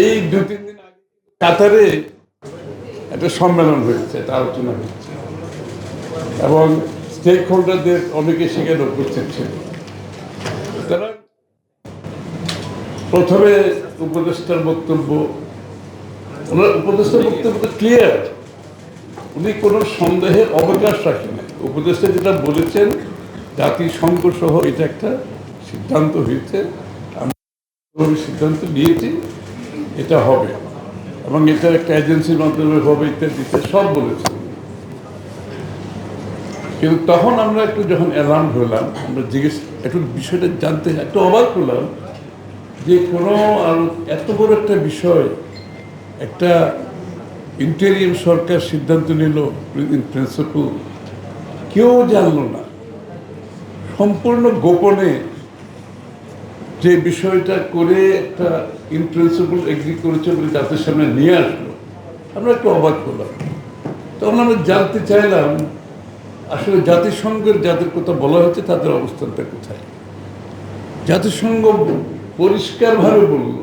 এই দু তিন দিন আগে কাতারে একটা সম্মেলন হয়েছে একটা আলোচনা হয়েছে। এবং স্টেক হোল্ডারদের অনেকে সেখানে উপস্থিত ছিল তারা প্রথমে উপদেষ্টার বক্তব্য, ওনার উপদেষ্টার বক্তব্য ক্লিয়ার উনি কোনো সন্দেহের অবকাশ রাখেন উপদেষ্টা যেটা বলেছেন, জাতিসংঘ সহ এটা একটা সিদ্ধান্ত হয়েছে। সিদ্ধান্ত নিয়েছি, এটা হবে। এবং এটা একটা এজেন্সির মাধ্যমে হবে ইত্যাদি সব বলেছে। কিন্তু তখন আমরা একটু যখন অ্যালার্ম হলাম, আমরা জিজ্ঞেস, একটু বিষয়টা জানতে, একটু অবাক হলাম যে কোনো আর এত বড় একটা বিষয়, একটা ইন্টেরিয়াম সরকার সিদ্ধান্ত নিল ইন প্রিন্সিপাল কেউ জানলো না। সম্পূর্ণ গোপনে যে বিষয়টা করে একটা ইন প্রিন্সিপাল এগ্রি করেছে বলে জাতির সামনে নিয়ে আসলো, আমরা একটু অবাক করলাম তখন আমরা জানতে চাইলাম, আসলে জাতিসংঘের যাদের কথা বলা হয়েছে তাদের অবস্থানটা কোথায়? জাতিসংঘ পরিষ্কারভাবে বলল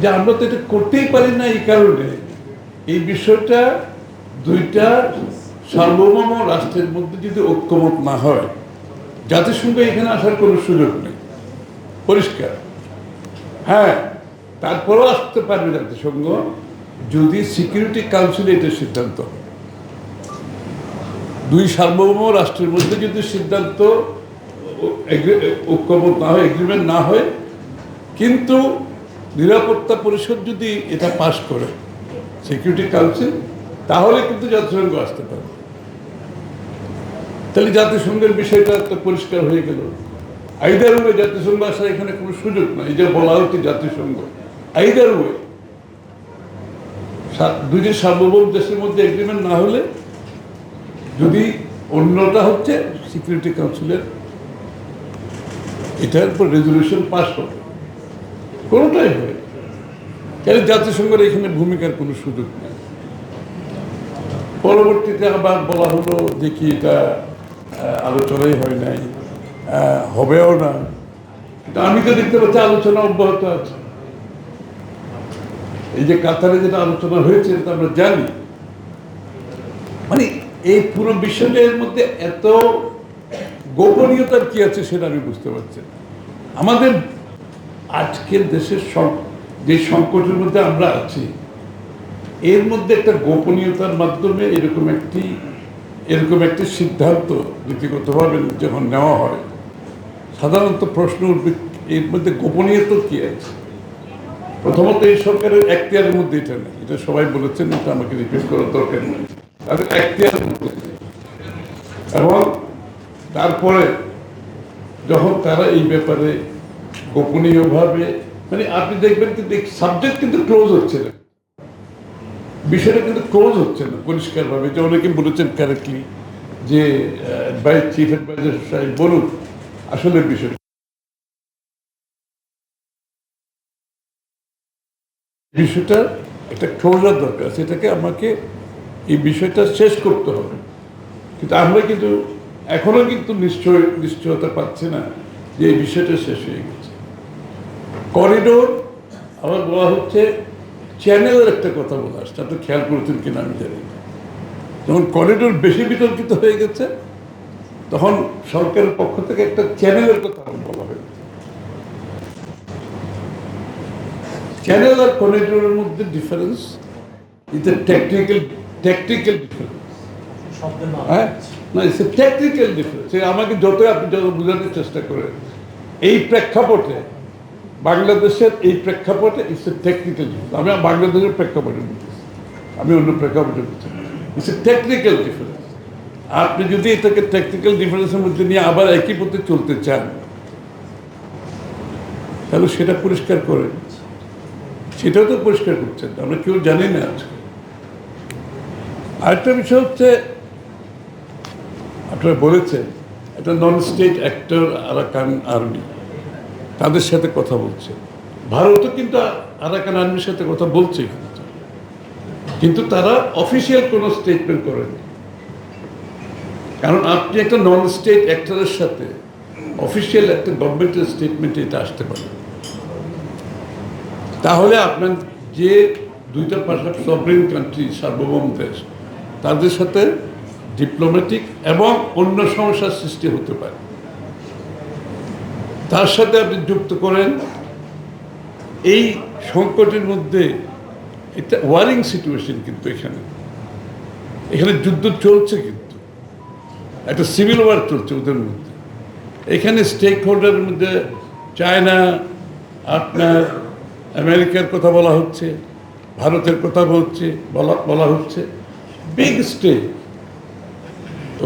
যে আমরা তো এটা করতেই পারি না এই কারণে। এই বিষয়টা দুইটা সার্বভৌম রাষ্ট্রের মধ্যে যদি ঐক্যমত না হয়, জাতিসংঘ এখানে আসার কোনো সুযোগ নেই। পরিষ্কার। হ্যাঁ তারপরেও আসতে পারবে জাতিসংঘ যদি সিকিউরিটি কাউন্সিলে এটা সিদ্ধান্ত দুই সার্বভৌম রাষ্ট্রের মধ্যে যদি সিদ্ধান্ত ঐক্যমত না হয় এগ্রিমেন্ট না হয়, কিন্তু নিরাপত্তা পরিষদ যদি এটা পাশ করে সিকিউরিটি কাউন্সিল তাহলে কিন্তু জাতিসংঘ আসতে পারে তাহলে জাতিসংঘের বিষয়টা তো পরিষ্কার হয়ে গেল। আইদার ওয়ে জাতিসংঘ আসার এখানে কোনো সুযোগ নাই যে বলা হচ্ছে জাতিসংঘ। আইদার ওয়ে দুইটি সার্বভৌম দেশের মধ্যে এগ্রিমেন্ট না হলে যদি অন্যটা হচ্ছে সিকিউরিটি কাউন্সিলের এটার উপর রেজলিউশন পাস হবে। কোনোটাই হয় তাহলে জাতিসংঘের এখানে ভূমিকার কোনো সুযোগ নেই। পরবর্তীতে আবার বলা হলো যে কি এটা আলোচনাই হয় নাই। হবেও না। আমি তো দেখতে পাচ্ছি আলোচনা অব্যাহত আছে। এই যে কাতারে যেটা আলোচনা হয়েছে, এটা আমরা জানি। মানে এই পুরো বিষয়টার মধ্যে এত গোপনীয়তার কি আছে সেটা আমি বুঝতে পারছি আমাদের আজকের দেশের যে সংকটের মধ্যে আমরা আছি, এর মধ্যে একটা গোপনীয়তার মাধ্যমে এরকম একটি এরকম একটি সিদ্ধান্ত নীতিগতভাবে যখন নেওয়া হয় সাধারণত প্রশ্ন উঠবে, এর মধ্যে গোপনীয়তা কি আছে? প্রথমত এই সরকারের এখতিয়ারের মধ্যে এটা নেই। এটা সবাই বলেছেন, এটা আমাকে রিপিট করার দরকার নেই। তাদের এখতিয়ারের মধ্যে এবং তারপরে যখন তারা এই ব্যাপারে গোপনীয়ভাবে মানে আপনি দেখবেন কিন্তু সাবজেক্ট কিন্তু ক্লোজ হচ্ছে না। বিষয়টা কিন্তু ক্লোজ হচ্ছে না পরিষ্কারভাবে। যে অনেকে বলেছেন কারেক্টলি যে বাই চিফ অ্যাডভাইজার সাহেব বলুন আসলে বিষয় বিষয়টা একটা ক্লোজার দরকার সেটাকে আমাকে এই বিষয়টা শেষ করতে হবে। কিন্তু আমরা কিন্তু এখনও কিন্তু নিশ্চয়, নিশ্চয়তা পাচ্ছি না যে এই বিষয়টা শেষ হয়ে গেছে। করিডোর আবার বলা হচ্ছে চ্যানেলের একটা কথা বলা আসছে। আপনি খেয়াল করেছেন কিনা আমি জানি না। যখন করিডোর বেশি বিতর্কিত হয়ে গেছে তখন সরকারের পক্ষ থেকে একটা চ্যানেলের কথা বলা হয়েছে চ্যানেল আর করিডোরের মধ্যে difference it's a technical technical difference হ্যাঁ? না ইটস এ টেকনিক্যাল ডিফারেন্স আমাকে যতই আপনি যত বোঝানোর চেষ্টা করেন এই প্রেক্ষাপটে বাংলাদেশের এই প্রেক্ষাপটে ইটস এ টেকনিক্যাল ডিফারেন্স আমি বাংলাদেশের প্রেক্ষাপটে আমি অন্য প্রেক্ষাপটে বলছি ইটস এ টেকনিক্যাল ডিফারেন্স আপনি যদি এটাকে টেকনিক্যাল ডিফারেন্সের মধ্যে নিয়ে আবার একই পথে চলতে চান, তাহলে সেটা পরিষ্কার করেন। সেটাও তো পরিষ্কার করছেন, আমরা কেউ জানি না আজকে। আরেকটা বিষয় হচ্ছে, আপনারা বলেছেন, একটা non state actor Arakan army তাদের সাথে কথা বলছে। ভারতও কিন্তু আরাকান আর্মির সাথে কথা বলছে। কিন্তু তারা অফিসিয়াল কোনো স্টেটমেন্ট করেনি। কারণ আপনি একটা নন স্টেট অ্যাক্টরের সাথে অফিসিয়াল একটা গভর্নমেন্টের স্টেটমেন্টে এটা আসতে পারে। তাহলে আপনার যে দুইটা পাশাপাশি সভরেন কান্ট্রি সার্বভৌম দেশ, তাদের সাথে ডিপ্লোম্যাটিক এবং অন্য সমস্যার সৃষ্টি হতে পারে। তার সাথে আপনি যুক্ত করেন, এই সংকটের মধ্যে এটা ওয়ারিং সিচুয়েশন কিন্তু এখানে। এখানে যুদ্ধ চলছে কিন্তু। একটা সিভিল ওয়ার চলছে ওদের মধ্যে। এখানে স্টেক হোল্ডারের মধ্যে চায়না আপনার আমেরিকার কথা বলা হচ্ছে, ভারতের কথা বলছে বলা বলা হচ্ছে। বিগ স্টেক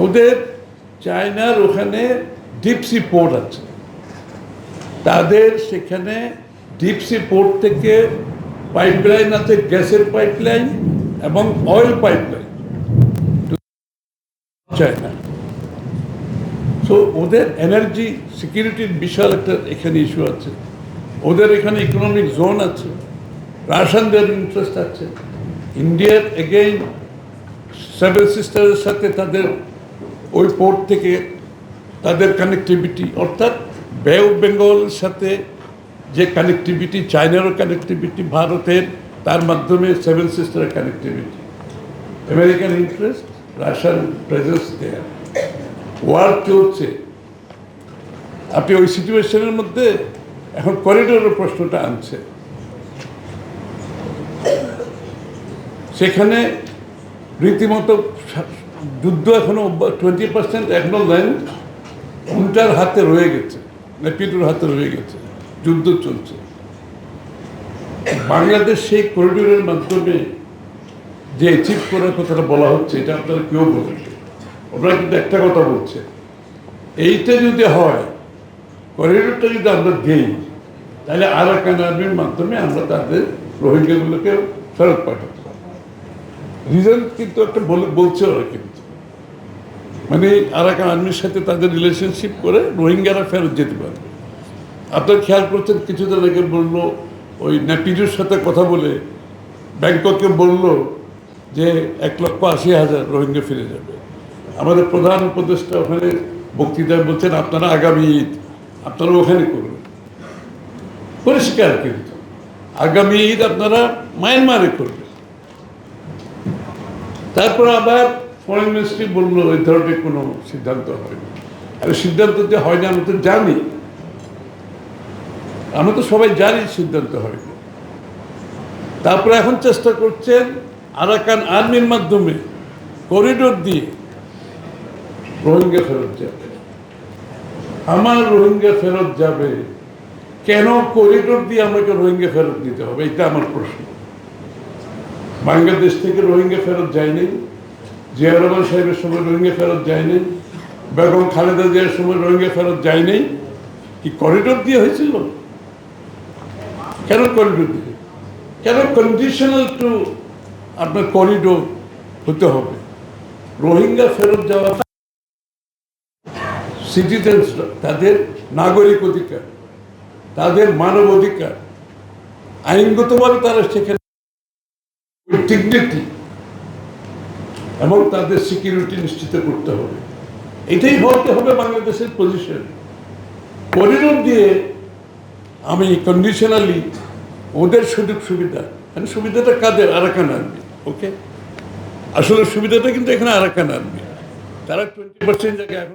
ওদের চায়নার ওখানে ডিপসি পোর্ট আছে। তাদের সেখানে ডিপসি পোর্ট থেকে পাইপলাইন আছে, গ্যাসের পাইপলাইন এবং অয়েল পাইপলাইন চায়না সো ওদের এনার্জি সিকিউরিটির বিশাল একটা এখানে ইস্যু আছে। ওদের এখানে ইকোনমিক জোন আছে। রাশিয়ানদের ইন্টারেস্ট আছে। ইন্ডিয়ার এগেইন সেভেন সিস্টারের সাথে তাদের ওই পোর্ট থেকে তাদের কানেক্টিভিটি অর্থাৎ বে অফ বেঙ্গলের সাথে যে কানেক্টিভিটি চায়নারও কানেক্টিভিটি ভারতের, তার মাধ্যমে seven সিস্টারের connectivity American interest Russian presence their war চলছে। আপনি ওই সিচুয়েশনের মধ্যে এখন করিডোরের প্রশ্নটা আনছে। সেখানে রীতিমতো যুদ্ধ এখনও টোয়েন্টি পার্সেন্ট এখনও ল্যান্ড উল্টার হাতে রয়ে গেছে। নেপিটুর হাতে রয়ে গেছে। যুদ্ধ চলছে। বাংলাদেশ সেই করিডোরের মাধ্যমে যে অ্যাচিভ করার কথাটা বলা হচ্ছে, এটা আপনারা কেউ বলেন ওরা কিন্তু একটা কথা বলছে। এইটা যদি হয় করিডোরটা যদি আমরা দিই, তাহলে আরাকান আর্মির মাধ্যমে আমরা তাদের রোহিঙ্গাগুলোকে ফেরত পাঠাতে পারব। রিজন কিন্তু একটা বলছে ওরা কিন্তু। মানে আরাকান আর্মির সাথে তাদের রিলেশনশিপ করে রোহিঙ্গারা ফেরত যেতে পারবে। আপনার খেয়াল করছেন কিছুদিন আগে বলল, ওই ন্যাপিডুর সাথে কথা বলে ব্যাংককে বলল যে এক লক্ষ আশি হাজার রোহিঙ্গা ফিরে যাবে। আমাদের প্রধান উপদেষ্টা ওখানে বক্তৃতায় বলছেন, আপনারা আগামী ঈদ, আপনারা ওখানে করবেন পরিষ্কার কিন্তু। আগামী ঈদ আপনারা মায়ানমারে করবেন। তারপর আবার ফরেন মিনিস্ট্রি বলল, এই ধরনের কোনো সিদ্ধান্ত হয়নি। আর সিদ্ধান্ত যে হয় না আমরা তো জানি। আমরা তো সবাই জানি সিদ্ধান্ত হয়নি। তারপরে এখন চেষ্টা করছেন আরাকান আর্মির মাধ্যমে করিডোর দিয়ে রোহিঙ্গা ফেরত যাবে। আমার রোহিঙ্গা ফেরত যাবে, কেন করিডোর দিয়ে আমাকে রোহিঙ্গা ফেরত দিতে হবে? এটা আমার প্রশ্ন। বাংলাদেশ থেকে রোহিঙ্গা ফেরত যায়নি জিয়া রহমান সাহেবের সময় রোহিঙ্গা ফেরত যায়নি বেগম খালেদা জিয়ার সময় রোহিঙ্গা ফেরত যায়নি কি করিডোর দিয়ে হয়েছিল? কেন করিডোর দিয়ে? কেন কন্ডিশনাল টু আপনার করিডোর হতে হবে? রোহিঙ্গা ফেরত যাওয়া সিটিজেন্সরা তাদের নাগরিক অধিকার, তাদের মানব অধিকার, আইনগতভাবে তারা সেখানে ডিগনিটি এবং তাদের সিকিউরিটি নিশ্চিত করতে হবে। এটাই হতে হবে বাংলাদেশের পজিশন করিডোর দিয়ে আমি কন্ডিশনালি ওদের সুযোগ সুবিধা মানে সুবিধাটা কাদের? আরাকান আর্মি ওকে আসলে সুবিধাটা কিন্তু এখানে আরাকান আর্মি। তারা টোয়েন্টি পার্সেন্ট জায়গায়